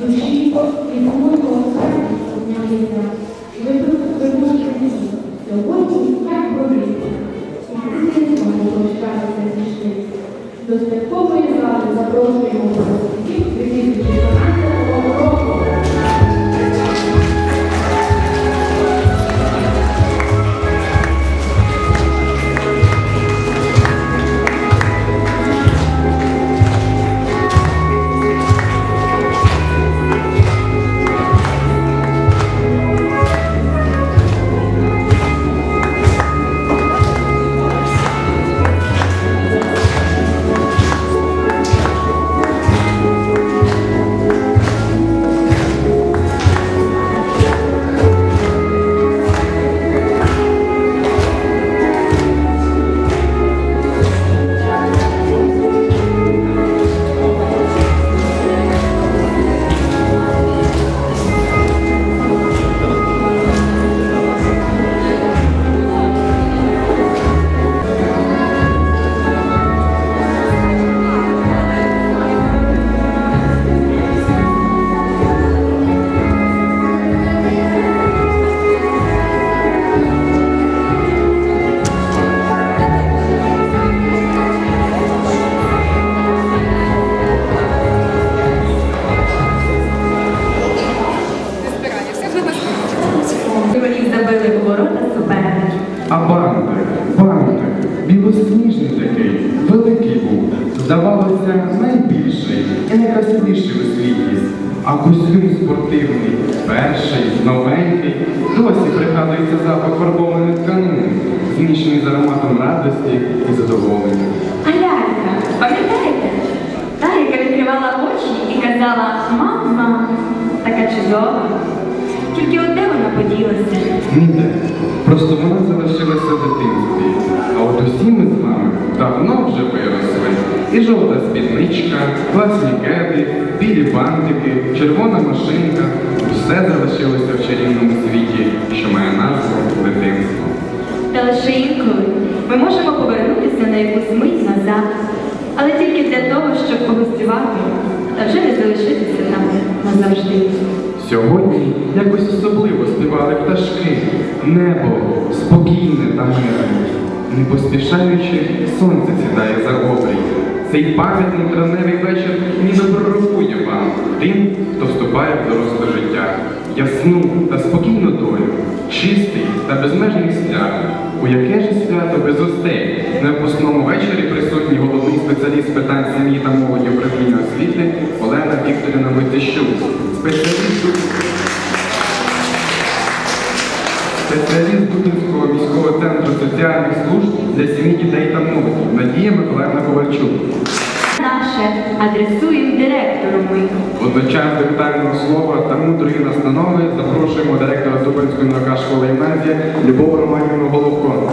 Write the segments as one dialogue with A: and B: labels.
A: душі і самого дня. Ви вернуться мені. Сьогодні. До святкової зали запрошуємо
B: костюм спортивний, перший, новенький, досі пригадується запах фарбованих тканин, змішаний з ароматом радості і задоволення.
C: А лялька, пам'ятаєте? Та, яка відкривала очі і казала мама, така чудова. Тільки от де вона поділася?
B: Ніде. Просто вона залишилася в дитинстві. А от усі ми з вами давно вже виросли. І жовта спідничка, класні кеди, білі бантики, червона машинка. Все залишилося в чарівному світі, що має назву дитинство.
C: Та лише інколи ми можемо повернутися на якусь мить назад, але тільки для того, щоб погостювати, та вже не залишитися там назавжди.
B: Сьогодні якось особливо співали пташки. Небо спокійне та мирне. Не поспішаючи, сонце сідає за обрій. Цей пам'ятний травневий вечір ніби пророкує вам тим, хто вступає в доросле життя. Ясну та спокійну долю, чистий та безмежний свят. У яке ж свято без гостей? На випускному вечорі присутній головний спеціаліст питань сім'ї та молоді управління освіти Олена Вікторівна Войцещук. Спеціаліст Дудинського міського соціальних служб для сім'ї дітей та молоді Надія Миколаївна Ковальчук.
C: Наше адресуємо директору ми.
B: Водночас до вітального слова та мудрої настанови запрошуємо директора Зубинської НВК школи гімназії Любов Романівну Головко.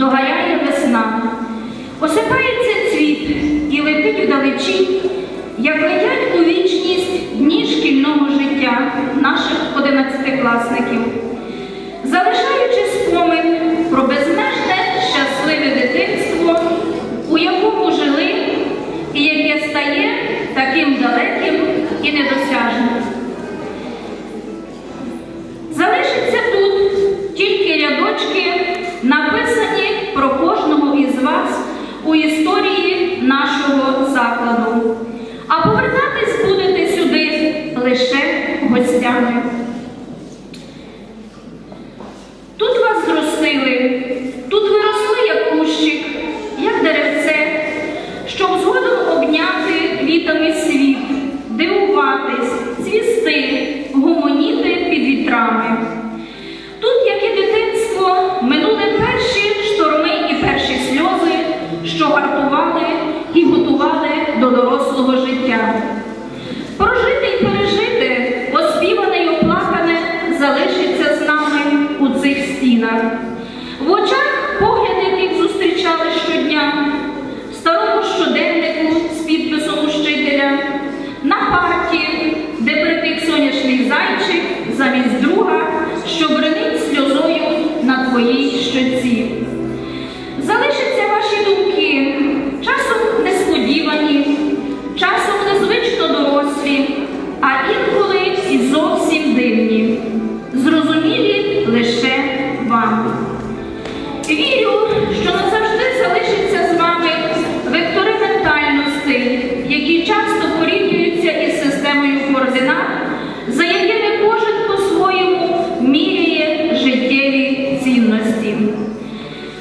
D: Догоряє весна, осипається цвіт і летить вдалечі, як летять у вічність дні шкільного життя наших одинадцятикласників залишаючи спомин про безмежне щасливе дитинство, у якому жили і яке стає таким далеким і недосяжним. Нашого закладу. А повертатись будете сюди лише гостями. життя. Прожити й пережити, оспіване й оплакане, залишиться з нами у цих стінах.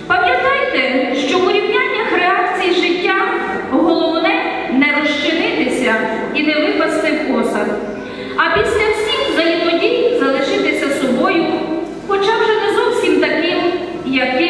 D: Пам'ятайте, що у рівняннях реакцій життя головне не розчинитися і не випасти в посад, а після всіх взаємодій залишитися собою, хоча вже не зовсім таким, яким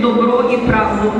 D: добро і правду.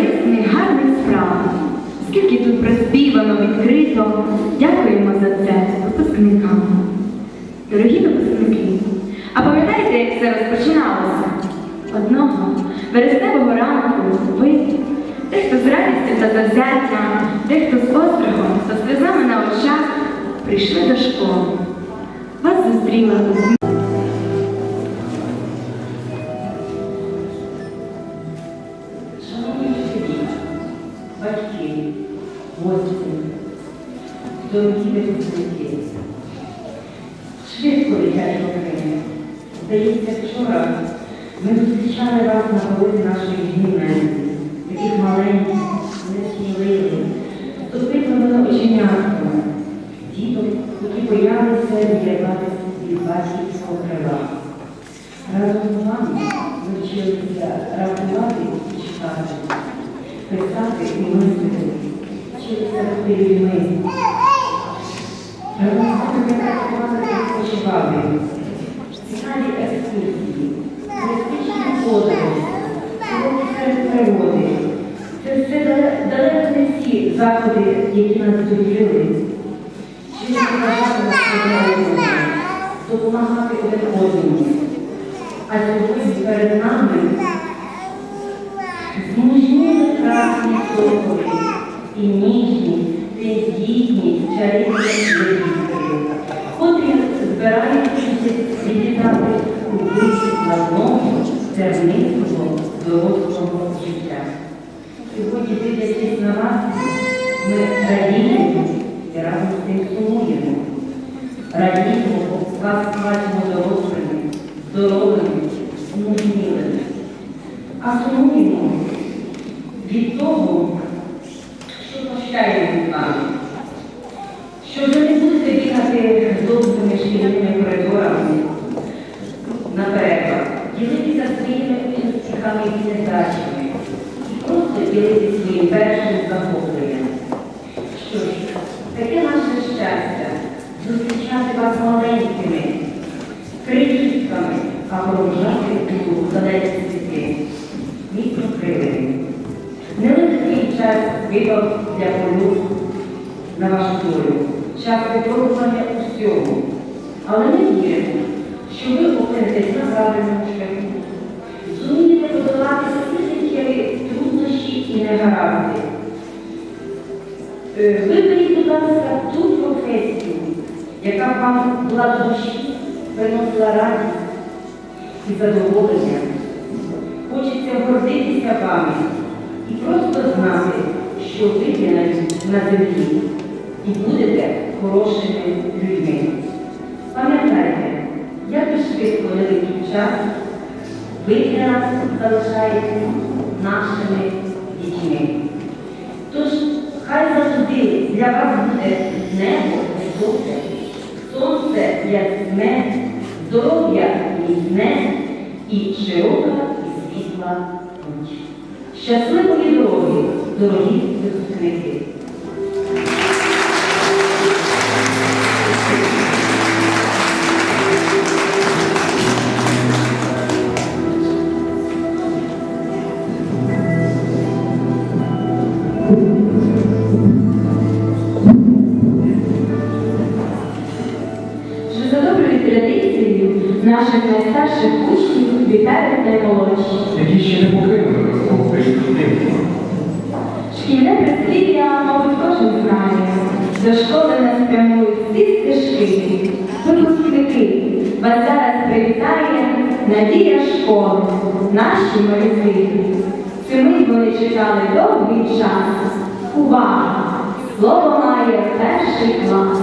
C: Корисних, гарних справ, скільки тут проспівано, відкрито. Дякуємо за це випускникам. Дорогі випускники, а пам'ятаєте, як все розпочиналося? Одного вересневого ранку ви, дехто з радістю та завзяттям, дехто з острахом та сльозами на очах прийшли до школи. Вас зустріла
E: батьки, гості, дорогі випускники, швидко летять роки. Здається, вчора ми зустрічали вас на порозі нашої гімназії, таких маленьких, несміливих, з допитливими оченятками, діток, які боялися відірватися від батьківського крила. Разом з вами ми рахувати і читати, писати і мислити, вчилися бути людьми. Разом з вами ми працювали і відпочивали. Цікаві екскурсії, містичні подорожі, уроки серед природи. Це все далеко не всі заходи, які нас довірили. Вчилися бажати нас допомагати один одному. А сьогодні перед нами соколи і ніжні, тендітні, чарівні лебідки, котрі збирають віддати у вихід на нову термінного дорослого життя. Сьогодні, дивлячись на вас, ми радіємо і разом з тим сумуємо. Радіємо, бо вас бачимо дорослими, здоровими, мужнілими. А сумуємо від того, що прощаємо з вами. Що ви не будете бігати довгими шкільними коридорами на перервах, ділитися своїми успіхами і невдачами, і просто ділитися своїм першим захопленням. Що ж, таке наше щастя зустрічати вас маленькими, Нелегкий час для полю на вашу долю, час випробування усього. Але ми віримо, що ви опинитесь на правильному шляху. Зумієте подолати всі труднощі і негаразди. Е, Виберіть, будь ласка, ту професію, яка вам була до душі, приносила радість і задоволення. Хочеться гордитися вами що ви є на, землі і будете хорошими людьми. Пам'ятайте, як і швидко великий час ви нас залишаєте нашими дітьми. Тож хай завжди для вас буде небо високе, сонце ясне, здоров'я міцне і широка і світла путь. Щасливої дороги, дорогі випускники!
C: Що за доброю традицією наших найстарших учнів вітають.
B: Які
C: До школи нас прямують всі стежки. Випускники, вас зараз привітає надія школи, наші моряки. Цю мить вони чекали довгий час. Увага! Слово має перший клас.